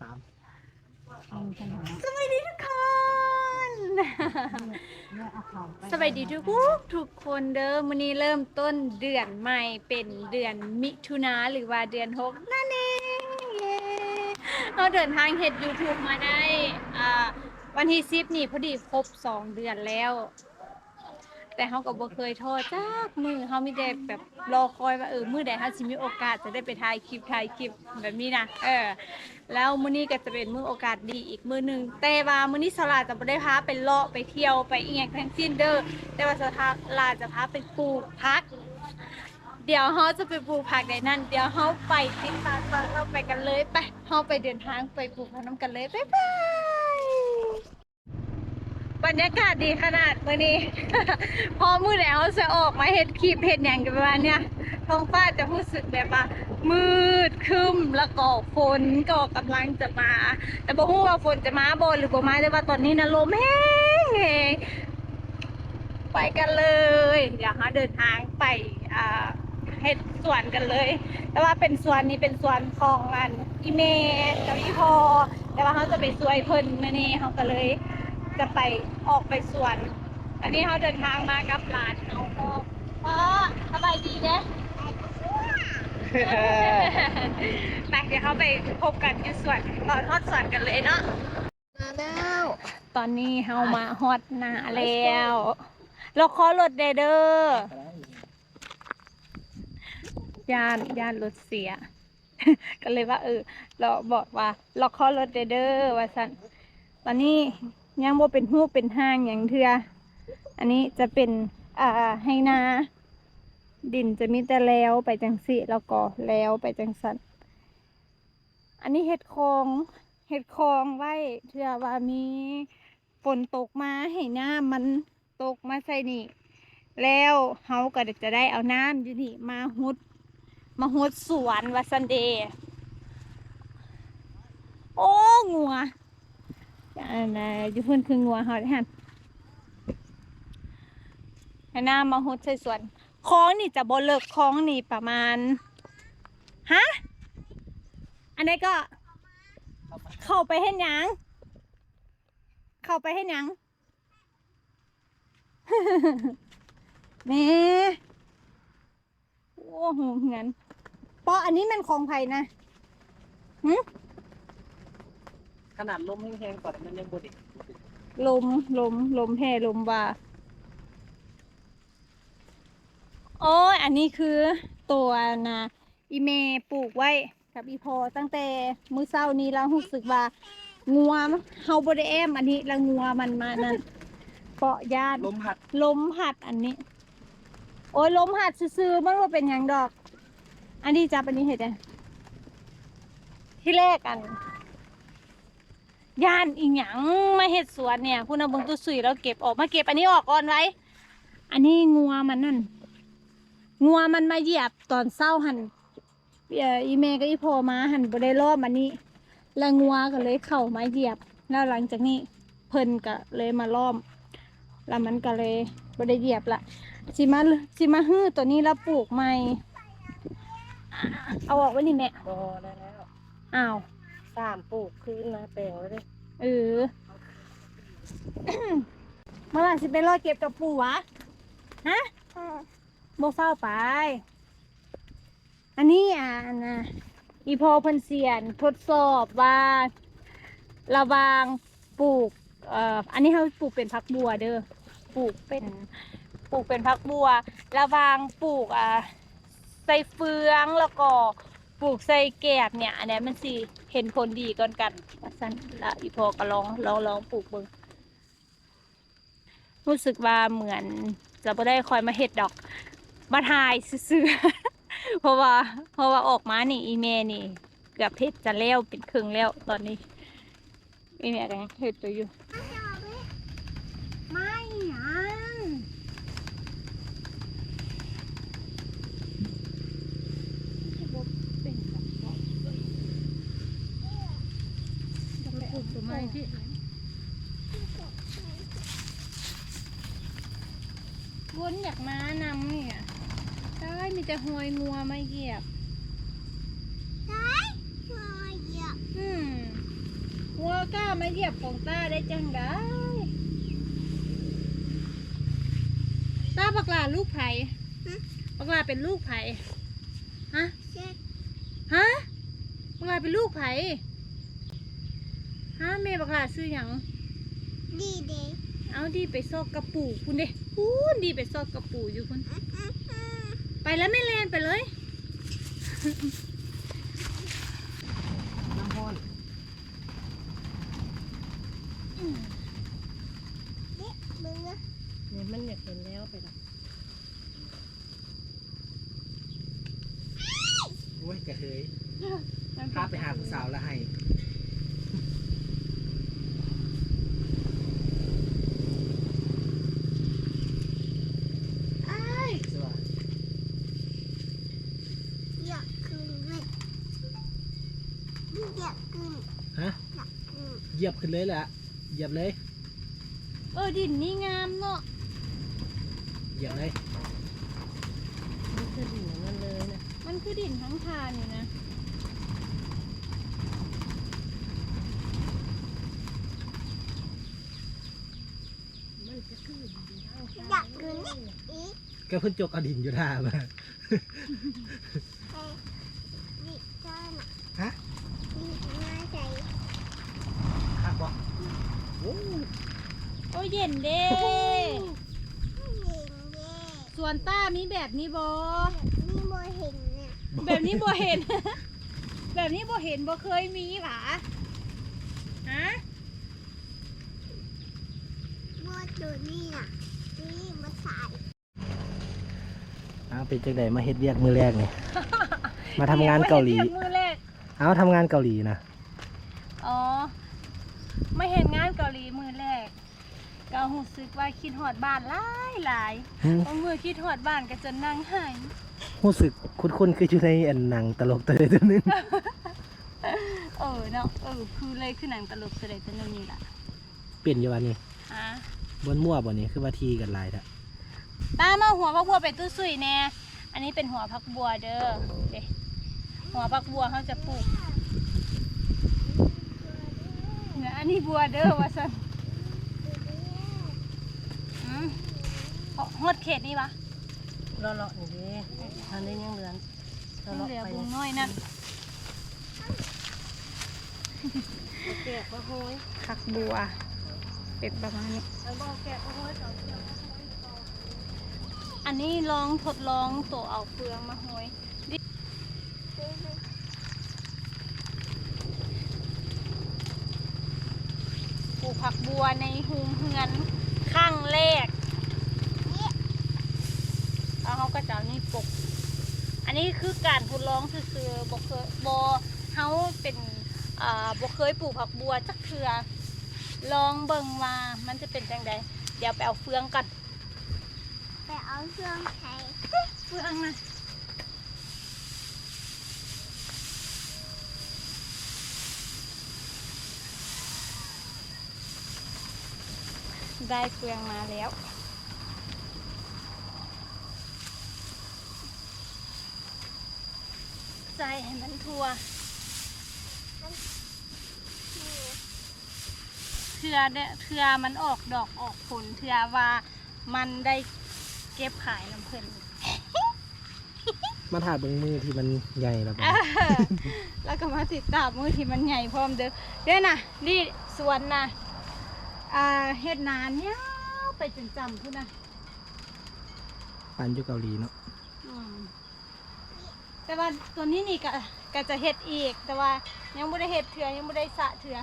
สามสวัสดีทุกคน สวัสดีทุกคนทุกคนเด้อมื้อนี้เริ่มต้นเดือนใหม่เป็นเดือนมิถุนาหรือว่าเดือนหกนั่นเองเย้เราเดินทางเฮ็ด YouTube มาได้อ่าวันที่10นี่พอดีครบ2เดือนแล้ว แต่เขาก็บ่เคยโทษจักมือเขามีแต่แบบรอคอยว่าเออมือใดเขาสิมีโอกาสจะได้ไปถ่ายคลิปถ่ายคลิปแบบนี้นะเออ แล้วมื้อนี้ก็จะเป็นมื้อโอกาสดีอีกมื้อหนึ่งแต่ว่ามื้อนี้สลาจะบ่ได้พาไปเลาะไปเที่ยวไปอีหยังทั้งสิ้นเด้อแต่ว่าสลาจะพาไปปลูกผัก เดี๋ยวเขาจะไปปลูกผักในนั่น เดี๋ยวเขาไปติดตามเราไปกันเลยไปเขาไปเดินทางไปปลูกผักน้ำกันเลยบ๊ายบาย รยากาศดีขนาดมื้อนี้ พอมื้อแล้วจะออกมาเฮ็ดคลิปเฮ็ดหยังกันประมาณเนี้ยท้องฟ้าจะรู้สึกแบบว่า มืดครึ้มแล้วก็ฝนก็กำลังจะมา แต่บ่ฮู้ว่าฝนจะมาบ่หรือบ่มาแต่ว่าตอนนี้นะลมแห้งแฮงไปกันเลย เดี๋ยวเราเดินทางไปอ่าเฮ็ดสวนกันเลย แต่ว่าเป็นสวนนี้เป็นสวนของอันอีเมกับอีพอแต่ว่าเขาจะไปสวยเพิ่นมื้อนี้เขาก็เลยจะไป ออกไปสวน อันนี้เขาเดินทางมากับหลานเอาพ่อพ่อสบายดีเด้ไปเดี๋ยวเขาไปพบกันที่สวนตอนฮอดสวนกันเลยเนาะ มาแล้ว ตอนนี้เฮามาฮอดหน้าแล้วเราขอรถเด้อเด้อย่านย่านรถเสีย ก็เลยว่าเออ เราบอกว่าเราขอรถเด้อเด้อว่าสันตอนนี้ ยังบ่เป็นหูปเป็นห้างอย่างเทืออันนี้จะเป็นอ่าให้นาดินจะมีแต่แล้วไปจังสิแล้วก็แล้วไปจังสันอันนี้เห็ดคองเห็ดคองไว้เพื่อว่ามีฝนตกมาให้น้ำมันตกมาใส่นี่ แล้วเฮาก็จะได้เอาน้ำอยู่นี่มาฮุด มาฮุดสวนวัสันเดย์โอ้งัว อันน่ะอยู่เพิ่นคืองัวเฮาได้หันหน้ำมาฮุดใส่สวนคลองนี่จะบเลิกคลองนี่ประมาณฮะอันนี้ก็ เข้าไปเห็นยัง เข้าไปเห็นยังแม่โอ้โหงั้นปออันนี้มันของไผ่นะหึ ขนาดลมแห้งๆก่อนมันยังบไดลมลมลมแห่ลมว่า โอ้ยอันนี้คือตัวนะอีเมปลูกไว้กับอีพอตั้งแต่มื้อเช้านี้แล้วรู้สึกว่างัวเฮาบ่ได้แอมอันนี้แล้วงัวมันมานั่นเปาะญาติลมหัดลมหัดอันนี้ โอ้ยลมหัดซื่อๆมันว่าเป็นหยังดอก อันนี้จับอันนี้เห็ดไงที่แรกอัน ย่านอีหยังมาเห็ดสวนเนี่ยคุณเอาเบิ่งตัวสุยแล้วเก็บออกมาเก็บอันนี้ออกก่อนไว้ อันนี้งัวมันนั่นงัวมันมาเหยียบตอนเศร้าหันเอ่ออีเมกับอีโพอมาหันบ่ได้รอบอันนี้ แล้วงัวก็เลยเข้ามาเหยียบ แล้วหลังจากนี้เพิ่นก็เลยมาล้อม แล้วมันก็เลยบ่ได้เหยียบละสิมาสิมาฮื้อตัวนี้แล้วปลูกใหม่อะเอาออกไว้นี่แม่พอได้แล้วอ้าว สามปลูกคืนนะแปลงไว้เลยเออ เมื่อไหร่สิไปรอเก็บกับปู่วะฮะโบเฝ้าไป อันนี้อะอันนะอีพอเพันเสียนทดสอบว่าระหวางปลูกเอ่ออันนี้เขาปลูกเป็นพักบัวเด้อปลูกเป็นปลูกเป็นพักบัว ระหวางปลูกอ่าใส่เฟืองแล้วก็ปลูกใส่แกบเนี่ย อันนี้มันสิเห็นผลดีก่อนกันสั้นละอีพอก็ลองลองลองปลูกเบิ่งรู้สึกว่าเหมือนจะไม่ได้คอยมาเห็ดดอกมาทายซื้อเพราะว่า เพราะว่าออกมานี่ อีเมนี่เกือบเพชรจะเลี้ยวเป็นครึ่งแล้วตอนนี้อีเมก็ยังเห็ดตัวอยู่ ไม่ยัง วนอยากมานำเนี่ยได้มีแต่หวยงัวมาเหยียบได้รอยเหยียบอืมกล้ามาเหยียบของตาได้จังได้ตาบักหลาลูกไผ่บักหลาเป็นลูกไผ่ฮะฮะบักหลาเป็นลูกไผ่ฮะ แม่บักหลาซื้อหยังดีเด้เอาดีไปซอกกระปูคุณเด้พูนดีไปซอกกระปูอยู่คุณไปแล้วไม่แลนไปเลยน้ำห้อนเด็กมึงอะนี่มันอยากเห็นแล้วไปละโอ้ยกระเทยพาไปหาผู้สาวแล้วให้ อ้าย สวัสดี อยากขึ้นเลยอยากขึ้น ฮะ อยากขึ้น เห ยียบขึ้นเลยแหละเหยียบเลยเออดินนี่งามเนาะเหยียบเลยนี่คือดิ่งของมันเลยนะมันคือดินทั้งทานอยู่นะมันจะคือดิ่งทางอยากขึ้นอีก ก็เพิ่นจกเอาดินอยู่ท่ามาแต่ดิจ้าน่ะ ฮะ ดิง่ายใจ คักบ่ โอ้โอ้ยเย็นเด้เห็นเด้ส่วนต้ามีแบบนี้บอนี่โมเห็นเนี่ยแบบนี้บ่เห็น แบบนี้บ่เห็นบ่เคยมีหรอฮะโมตัวนี่น่ะนี่มาใส่เอาเป็นจังไดมาเฮ็ดเวียกมือแรกนี่ มาทำงานเกาหลี เรียมือแรกเอาทำงานเกาหลีนะอ๋อ ไม่เห็นงานเกาหลีมือแรก ก็รู้สึกว่าคิดฮอดบ้านหลายหลายหืม บางมือคิดฮอดบ้านก็จนนั่งไห้รู้สึกคุ้นๆคืออยู่ในอันหนังตลกตัวใดตัวหนึง เออเนาะเออคือเลยคือหนังตลกแสดงตัวนึงนี่ล่ะเปลี่ยนอยู่วันนี้อะบนมั่วบ่นี้คือว่าทีกันหลายท่ะตามมาหัวพักบัวไปตู้สุยแน่อันนี้เป็นหัวพักบัวเด้อเด้หัวพักบัวเขาจะปลูกเนี่ย อันนี้บัวเด้อว่าสันอืมฮอดเขตนี่ปะรอเลาะนี่เด้ทางนี้ยังเหลือรอเลาะเหลือไปบุงน้อยนั่นแกะก็โห้ยพักบัว เป็นประมาณนี้ไอ้บ่แกะก็โห้ยต่อเที่ยวอันนี้ลองทดลองตัวเอาเฟืองมาห้อยดิปลูก ผักบัวในหุงเฮือนข้างแรกแล้วเขาก็จะเอานี่ปลูกอันนี้คือการทดลองคือๆบอกเคยบอเขาเป็นอ่าบอเคยปลูกผักบัวจักเทือลองเบิ่งว่ามันจะเป็นจังใดเดี๋ยวไปเอาเฟืองก่อนไปเอาเครื่องใช้เฟืองนะ ได้เฟืองมาแล้ว ใส่ให้มันทั่วเทือเนี่ยเทือมันออกดอกออกผลเทือว่ามันได้เก็บขายน้ำเพลินมาถ่ายเบิ่งมือที่มันใหญ่แล้วบ่เออแล้วก็มาติดตามมือที่มันใหญ่พร้อมเด้อเด้อนะนี่สวนนะ อ่าเฮ็ดนานยาวไปจนจำพูดนะปันอยู่เกาหลีเนาะอืมแต่ว่าตัวนี้นี่ก็ก็จะเฮ็ดอีก แต่ว่ายังไม่ได้เฮ็ดเถื่อยังไม่ได้สระเถื่อ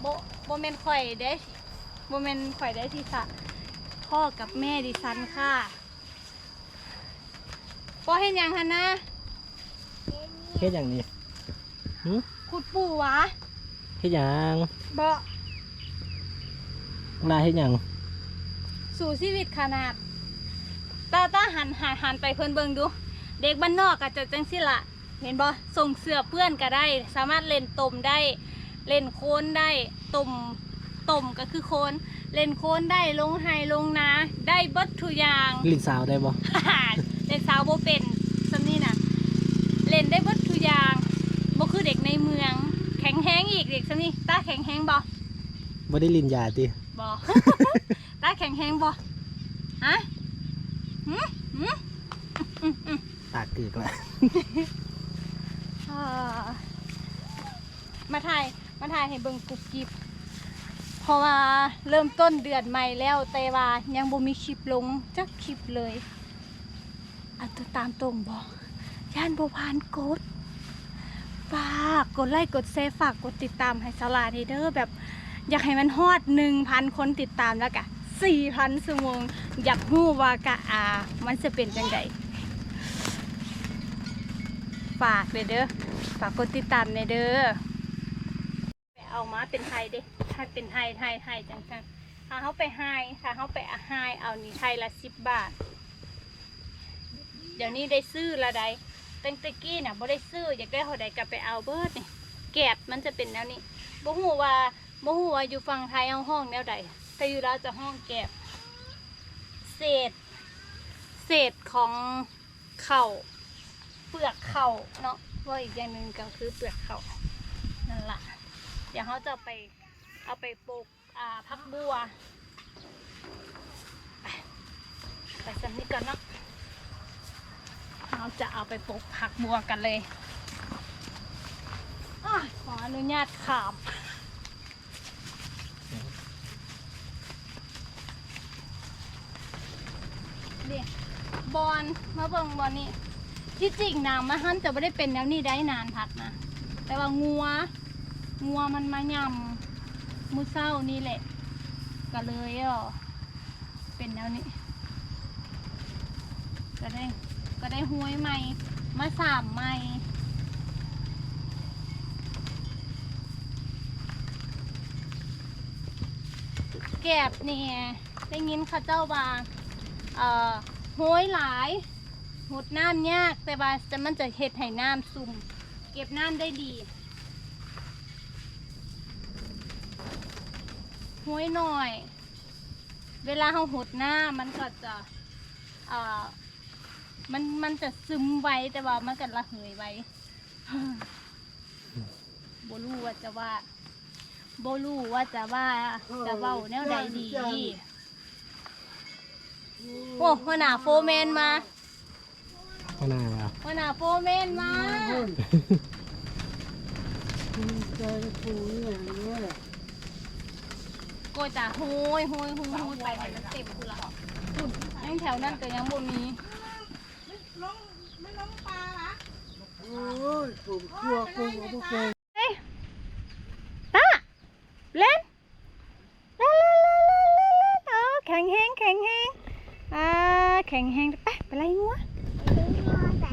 โบโบเมนข่อยเด้โบเมนข่อยได้ที่สระพ่อกับแม่ดิฉันค่ะพ่อเห็นยังฮันนะเฮ็ดอย่างนี้หึขุดปู่หวะเฮ็ดหยังบ่ ลาเฮ็ดหยังสู่ชีวิตขนาดตาตาหันหันหันไปเพิ่นเบิ่งดู เด็กบ้านนอกก็จะจังสิละเห็นบ่ส่งเสื้อเพื่อนก็ได้ สามารถเล่นตมได้ เล่นโคนได้ตมตมก็คือโคนเล่นโคนได้ลงไฮลงนาได้เบิดทุกอย่าง ลิ้นสาวได้บ่ เล่นสาวโบเป็นซำนี่น่ะ เล่นได้เบิดทุกอย่างบ่คือเด็กในเมือง แข็งแห้งอีกเด็กซำนี้นี่ตาแข็งแห้งบ่บ่ได้ลินยาติ บ่ตาแข็งแห้งบ่ฮะหืมหืมปากกึกละอ่ามาถ่ายมาถ่ายให้เบิ่งกุบกิบเพราะว่าเริ่มต้นเดือนใหม่แล้วแต่ว่ายังบ่มีคลิปลงจักคลิปเลยอันตัวตามตรงบ่ย่านบ่ผ่านกดฝากกดไลค์กดแชร์ฝากกดติดตามให้สลาเด้อแบบ อยากให้มันฮอด 1,000 คนติดตามแล้วกะ4,000ชั่วโมง อยากรู้ว่ากะอามันจะเป็นจังไดฝากเลยเด้อฝากกดติดตามเลยเด้อเอามาเป็นไทยเด้ถ้าเป็นไทยไทยไทยจังจังถ้าเขาไปไฮถ้าเขาไปอาไฮเอานี่ไทยละ10บบาท เดี๋ยวนี้ได้ซื้อละใดตั้งต่กี้น่ะบ่ได้ซื้ออยากได้เท่าใดก็ไปเอาเบิร์ดนี่แกบมันจะเป็นแนวนี้บ่ฮู้ว่า บ่ฮู้ว่าอยู่ฝั่งไทยเอาห้องแนวใดแต่อยู่ลาวจะห้องแก็บเศษ เศษของเข่าเปลือกเข่าเนาะว่าอีกอย่างหนึ่งก็คือเปลือกเข่านั่นแหละเดี๋ยวเขาจะไปเอาไปปลูกอ่าพักบัว ไปสันนิดก่อนเนาะเราจะเอาไปปลูกผักบัวกันเลยอาขออนุญาตขามนี่ บอลมาเบิ่งบอลนี่ที่จริงน้ำมาหันจะไม่ได้เป็นแล้วนี่ได้นานพักนะแต่ว่างัว งัวมันมายำมือเศร้านี่แหละ ก็เลยอะเป็นแล้วนี่ก็ได้ก็ได้ห้วยใหม่มาสามใหม่แกบเนี่ยได้ยินเขาเจ้าว่าเอ่อ ห้วยหลายหดน้ำยากแต่ว่าจะมันจะเห็ดให้น้ำซุ่ม เก็บน้ำได้ดีห้วยหน่อย เวลาเราหดหน้ามันก็จะเอ่อมันมันจะซึมไว้แต่ว่ามันก็ระเหยไว้โบรู้ว่าจะว่าโบรู้ว่าจะว่าจะเว้าแนวใดดี โอ้หัวหน้าโฟร์แมนมาข้างหน้าแล้วหัวหน้าโฟร์แมนมาโกยจ่าโหยโหยโหยโหยไปให้มันเต็มคุณละคุณยังแถวนั้นก็ยังบ่มีเฮ้ย ข็งแห้งไปไปไล่งัว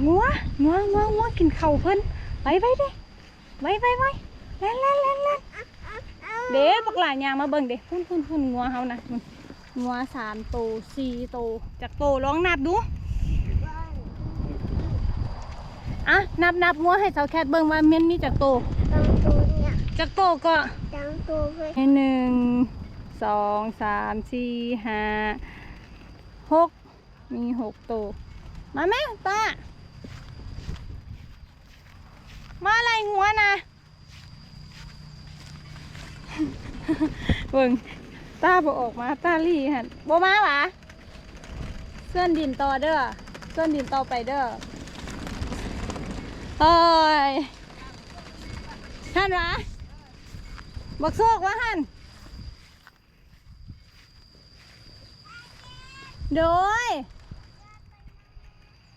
งัวงัวงัวงัวกินเข่าวเพิ่นไปไปเด้ไปไปไปเล่นเล่นเล่นเล่นเด้ปักหลายยางมาเบิ่งเด้พุ่นพุ่นพุ่นงัวเฮานะมันงัวสามโตวสี่โตวจากโตวลองนับดูอะนับนับงัวให้เจ้าแคทเบิ่งว่ามันมีจากโตวตังตัวเนี่ยจากโตวก็ตังตัวเพื่อให้หนึ่งสองสามสี่ห้าหก มีหกตัว มาแม่ตา มาอะไรงัวนะเบิ่งตาบอออกมาตาลี่หันบ่มาหวะเส้นดินต่อเด้อเส้นดินต่อไปเด้อเอ้ยหันวะบักโซกว่าหันโดย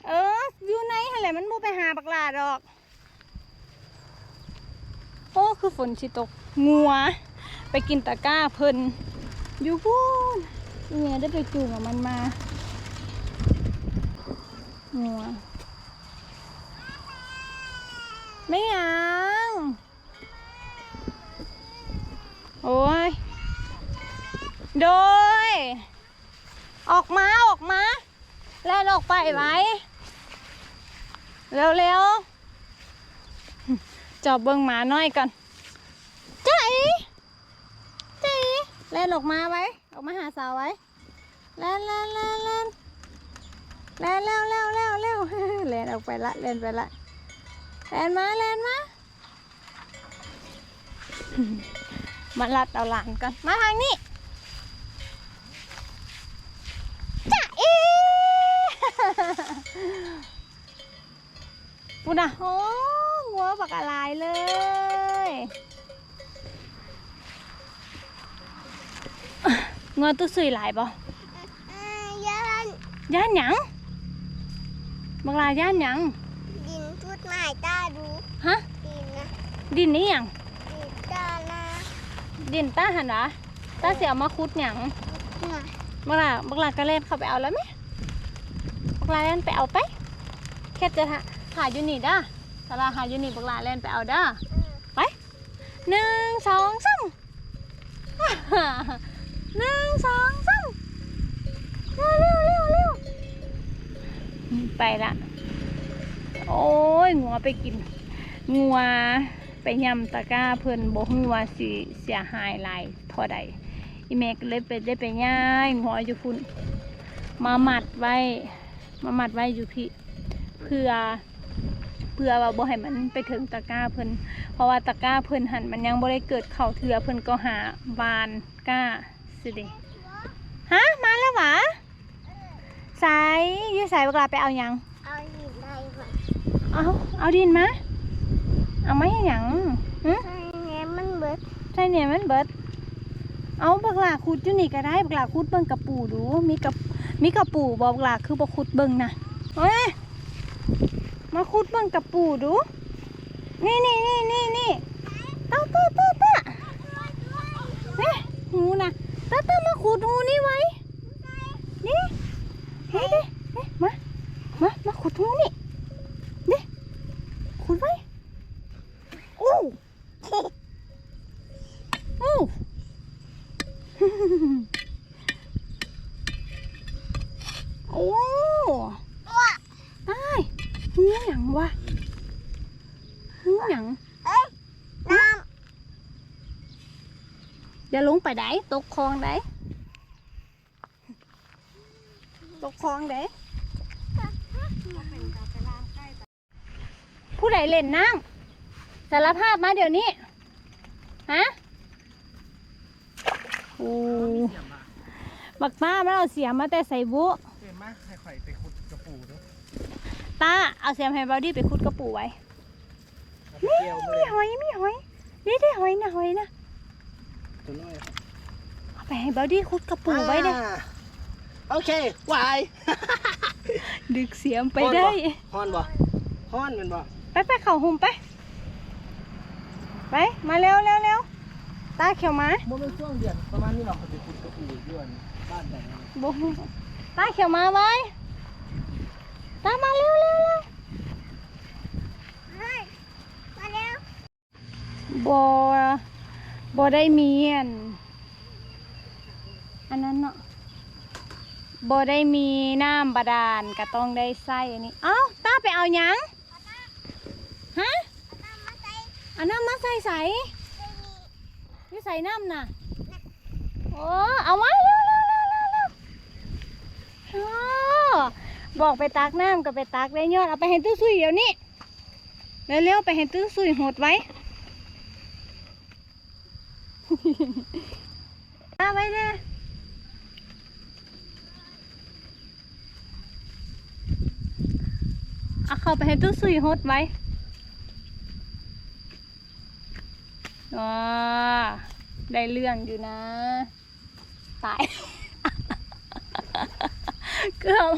เออ อยู่ในหันแหละมันบ่ไปหาบักหลาดอก โอ้ คือฝนสิตก งัว ไปกินตะก้าเพิ่นอยู่พูนเนี่ยได้ไปจูงกับมันมา งัว ไม่ยังโอ้ย โดย ออกมา ออกมา แล่นออกไปไว้ เร็วเร็วๆจอบเบิ่งหมาน้อยก่อนใจใจแล่นออกมาไว้ ออกมาหาสาวไว้แล่นแล่นแล่นแล่นแล่นเร็วเร็วเร็วเร็วแล่นออกไปละแล่นไปละแล่นมาแล่นมามาลัดเอาหลานก่อนมาทางนี้จ้าเอ ปุณนะโอ้งัวบักอะไรเลย งัวตู้สุยหลายบ่อ่าย่านย่านหยังบักลาย่านหยัง ดินพูดหมายตาดูฮะ ดินนะดินนี่หยังดินตานะดินต้าหันวะต้าเสียเอามาคุดหยังหัวบักลาบักลากระเล่นเข้าไปเอาแล้วไหมบักลาเล่นไปเอาไป แค่จะหา หาอยู่นี่ด้าตาลาหาอยู่นี่บักลาเล่นไปเอาด้าไปหนึ่งสองสามหนึ่งสองสามเร็วเร็วเร็วเร็วไปละ โอ้ยงัวไปกิน งัวไปยำตะกร้าเพิ่นบ่ฮู้ว่าสิเสียหายหลายเท่าใดอีแม่ก็เลยไปได้ไปย่ายงัวอยู่พุ่นมามัดไว้ มามัดไว้อยู่พี่เพื่อเพื่อว่าบ่ให้มันไปถึงตะกร้าเพิ่นเพราะว่าตะกร้าเพิ่นหันมันยังบ่ได้เกิดเข่าเถือเพิ่นก็หาวานก้าสิเดฮะมาแล้วหวะสายอยืสายเวลาไปเอาหยังเอาหินได้ก่อนเอาเอาดินมาเอามาให้หยังหึใช่แง่มันเบิดใช่เนี่ยมันเบิด เอาบักหลาขุดอยู่นี่ก็ได้บักหลาขุดเบิ่งกระปูดู มีกับมีกระปูบอบักหลาคือบ่ขุดเบิ่งนะเฮ้ย มาขุดเบิ่งกับปู่ดู นี่นี่นี่นี่นี่ตาตาตาตาเนี่ยงูนะตาตามาขุดงูนี่ไว้นี่เฮ้ยเฮ้ยมา มา มาขุดงูนี่ขุดไว้โอ้โอ้ โอ้ตายหูหยังวะหูหยัง น้ อย่าลงไปได้ตกคลองได้ตกคลองได้ผู้ใดเล่นน้ำสารภาพมาเดี๋ยวนี้ฮะโอ้บักป้ามันเอาเสียมมาแต่ใส่บุเต็มมากให้ข่อยไปขุดกระปูด้วยตาเอาเสียมให้บอดี้ไปคุดกระปูไว้เกี่ยวมามีเลยหอยมีหอยนี่ได้หอยนะหอยนะตัวน้อย เอาไปให้บอดี้คุดกระปูไว้เด้อ่าโอเควายดึกเสียมไปได้ ฮ้อนบ่ฮ้อนแมันบ่ไปไปเข่าหุ่มไป ไป มาเร็วเร็วเร็วตาเขียวมาบ่เป็นช่วงเดือนประมาณนี้หรอกเขาจะขุดกระปูอยู่อันบ้านแต่นบุตาเขียวมาไว้ตามาเร็วเร็วเร็วำเฮ้ยมาแล้วบอบอได้มีอัน อันนั้นเนาะบได้มีน้ำบาดาลก็ต้องได้ใส่อันนี้ เอ้าตาไปเอาหยังฮะเอาน้ำมาใส่ใส่นี่ใส่น้ำน่ะโอ้เอาไว้เร็วเร็วเร็วเร็วเร็วโอ้บอกไปตักน้ำก็ไปตักได้ยอดเอาไปให้ตู้ซุยเดี๋ยวนี้เร็วเร็วๆไปให้ตู้ซุยหดไว้ เอาไว้เด้อ เอาเข้าไปให้ตู้ซุยหดไว้ว้าได้เรื่องอยู่นะ ตาย เกือบ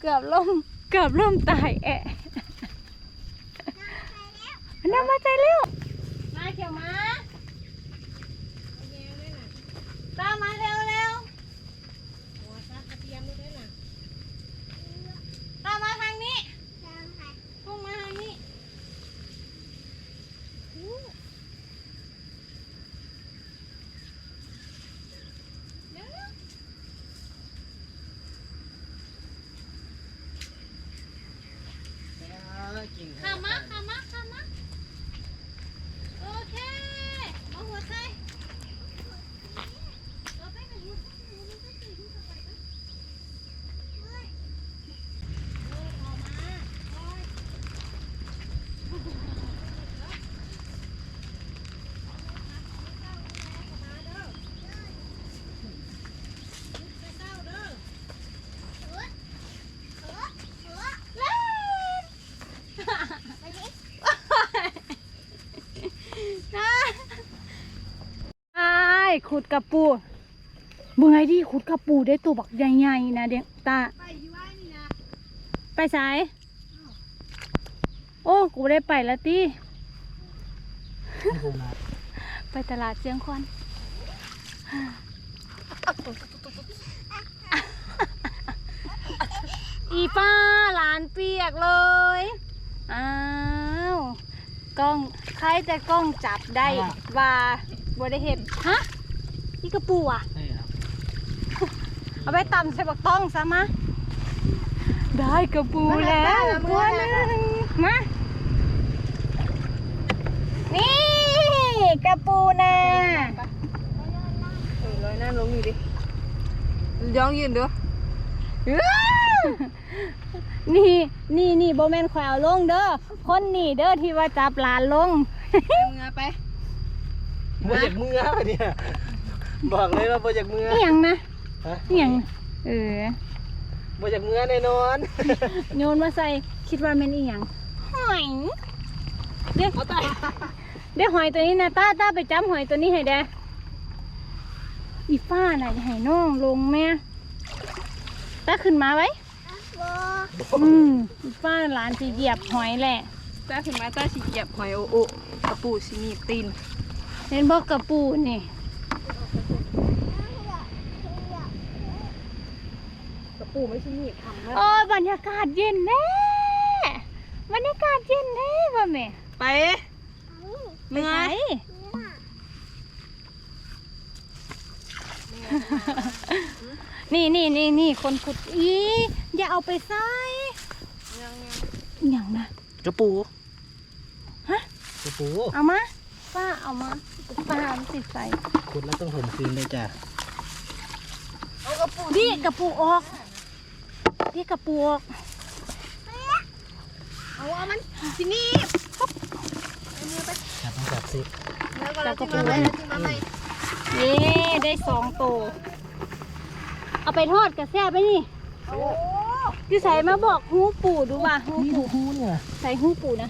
เกือบล่ม เกือบล่มตายแอะน้ำมาใจเร็ว มาเขียวมาตามมาเร็วเร็วตามมาทางนี้ น้ำใส่ พุ่งมาทางนี้ กิ่ง ข้ามมาข้ามมาข้ามมา ขุด กระปูเมื่อยดิขุดกระปูได้ตัวบักใหญ่ๆนะเด็กตา ไปที่ว่านี่นะไปสาย โอ้ กูได้ไปแล้วตีไปตลาดเชียงคอนอีป้าหลานเปียกเลย อ้าว กล้อง ใครแต่กล้องจับได้ว่าบได้เห็น ฮะ นี่กระปูอะใช่ครับเอาไปตำใส่บักต้องซะมาได้กระปูแล้วตัวหนึงมา นี่กระปูนาเออร้อยหน้าลงอยู่ดิย้องยืนดูนี่นี่นี่โบแมนแขวลงเด้อ คนนี่เด้อที่ว่าจับหลานลงเงาไป บ่อยากมือเนี่ย บอกเลยว่าบ่อยากมือนี่ยังนะฮะนี่ยังเออบ่อยากมือแน่นอนโยนมาใส่คิดว่าเป็นอีหยังหอยเดี๋ยวเดี๋ยวหอยตัวนี้นะต้าต้าไปจับหอยตัวนี้ให้แดอีฟ้าน่ะอย่าให้น้องลงแม่ต้าขึ้นมาไว้โบอืมอีฟ้าหลานจะเหยียบหอยแหละตาถึงมาตาสีเหยียบหอยโอโอกระปูสีหนีบตีนเห็นบอกกระปูนี่ กระ ปูไม่ใช่หนีบทำแล้วโอ้ยบรรยากาศเย็นแน่บรรยากาศเย็นแน่บ่แม่ไปไปไหนนี่นี่นี่นี่คนขุดอีอย่าเอาไปใส่อย่างนะกระปูฮะกระปูเอามาป้าเอามาป้าเอาติดใส่ขุดแล้วต้องผมคืนเลยจ้ะดิกระปูออก ดิกระปูออกเอาเอามันสีหนีบจับต้องจับสิแล้วก็เราจิ้มมาใหม่แล้วจิ้มมาใหม่เย้ได้สองตัวเอาไปทอดกระแซ่บไปนี่โอ้พี่ใส่มาบอกหูปู่ดูว่าหูนี่ปู่หูเนี่ยใส่หูปู่นะ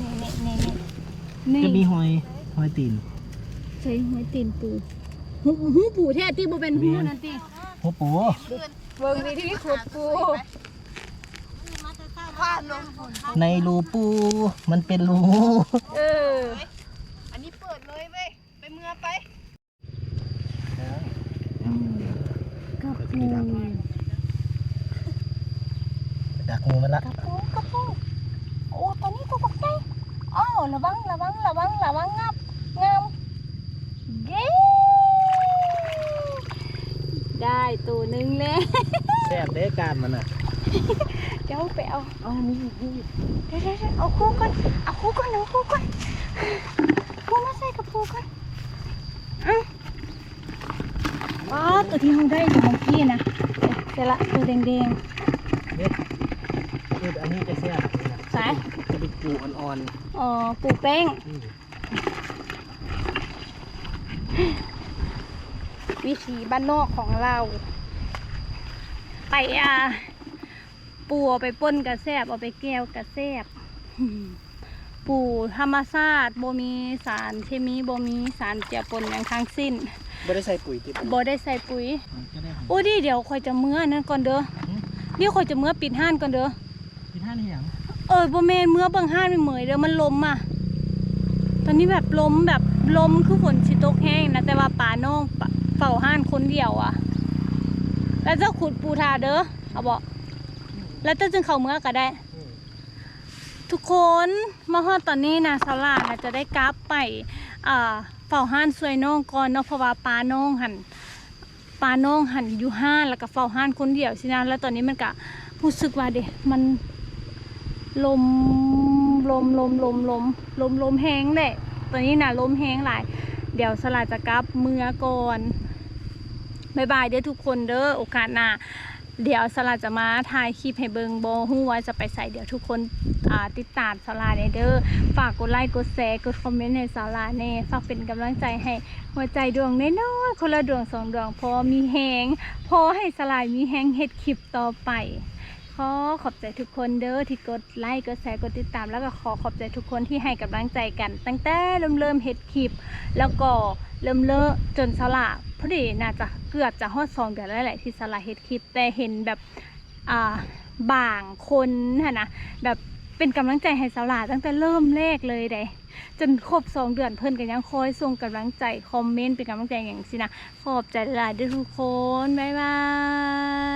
นี่นี่นี่นี่นี่จะมีหอยหอยตีนใส่หัวตีนปู่หูหูปู่แท้ที่บ่เป็นหูนั่นติหัวปู เบิ่งนี่ที่ขุดปูผ้าลงในรูปูมันเป็นรูเออ อันนี้เปิดเลยเว้ย ไปเมื่อไปกระปูดักงูมันละกระปูกระปูโอ้ตัวนี้ตัวบักใหญ่อ้าวระวังระวังระวังระวังงับงามเย้ ได้ตัวหนึ่งแล้วแซ่บเด้การมันอะเดี๋ยวไปเอาเอานี่นี่เดี๋ยวเดี๋ยวเดี๋ยวเอาคู่ก่อนเอาคู่ก่อนเอาคู่ก่อนคู่มาใส่กับคู่ก่อนอะอ๋อตัวที่เราได้จากเมื่อกี้นะเดี๋ยวละตัวแดงเด็ดคืออันนี้จะแซ่บนะๆสายจะเป็นปูอ่อนอ๋อปูแป้งๆนี่ วิถีบ้านนอกของเรา ไปอะปูเอาไปป่นกระแซบเอาไปแก้วกระแซบปูธรรมชาติบ่มีสารเคมีบ่มีสารเจือปนอย่างทั้งสิ้นไม่ได้ใส่ปุ๋ยติดบ่ได้ใส่ปุ๋ยจะได้หอมโอ้ดิเดี๋ยวคอยจะเมื่อนั่นก่อนเด้อหืมเดี๋ยวคอยจะเมื่อปิดห้านก่อนเด้อพี่ท่านนี่หยังเออบ่แม่นเมื่อเบิ่งห้านไม่เหมยเด้อมันลมอะตอนนี้แบบลมแบบลมคือฝนสิตกแห้งนะแต่ว่าป่าน้องปะ เฝ้าห้านคนเดียวอะ แล้วเจ้าขุดปูทาเด้อเอาบอกแล้วเจ้าจึงเข้าเมื่อก็ได้ ทุกคนมาฮอดตอนนี้นะสลานะจะได้กลับไปอ่าเฝ้าห้านสวยน้องก่อนเนาะเพราะว่าปลาน้องหันปลาน้องหันอยู่ห้านแล้วก็เฝ้าห้านคนเดียวสินะแล้วตอนนี้มันก็รู้สึกว่าเด็มันลมลมลมลมลมลมลมแห้งแหละตอนนี้นะลมแห้งหลาย เดี๋ยวสลาจะกลับเมื่อก่อน บายบายเด้อทุกคนเด้อโอกาสหน้าเดี๋ยวสลาจะมาถ่ายคลิปให้เบิงโบหัวจะไปใส่เดี๋ยวทุกคนติดตามสลาในเด้อฝากกดไลค์กดแชร์กดคอมเมนต์ให้สลาเน่ฝากเป็นกำลังใจให้หัวใจดวงน้อยๆคนละดวงสองดวงพอมีแหงพอให้สลายมีแหงเฮ็ดคลิปต่อไป ขอขอบใจทุกคนเด้อที่กดไลค์กดแชร์กดติดตาม แล้วก็ขอขอบใจทุกคนที่ให้กำลังใจกัน ตั้งแต่เริ่มเริ่มเฮ็ดคลิป แล้วก็เริ่มเลอะจนสละพอดีน่าจะเกือบจะฮอดสองเดือนแล้วแหละที่สละเฮ็ดคลิป แต่เห็นแบบอ่าบางคนนะนะแบบเป็นกำลังใจให้สละตั้งแต่เริ่มแรกเลยเด้จนครบสองเดือนเพิ่นก็ยังคอยส่งกำลังใจคอมเมนต์เป็นกำลังใจอย่างสินะขอบใจหลายด้อทุกคน บ๊ายบาย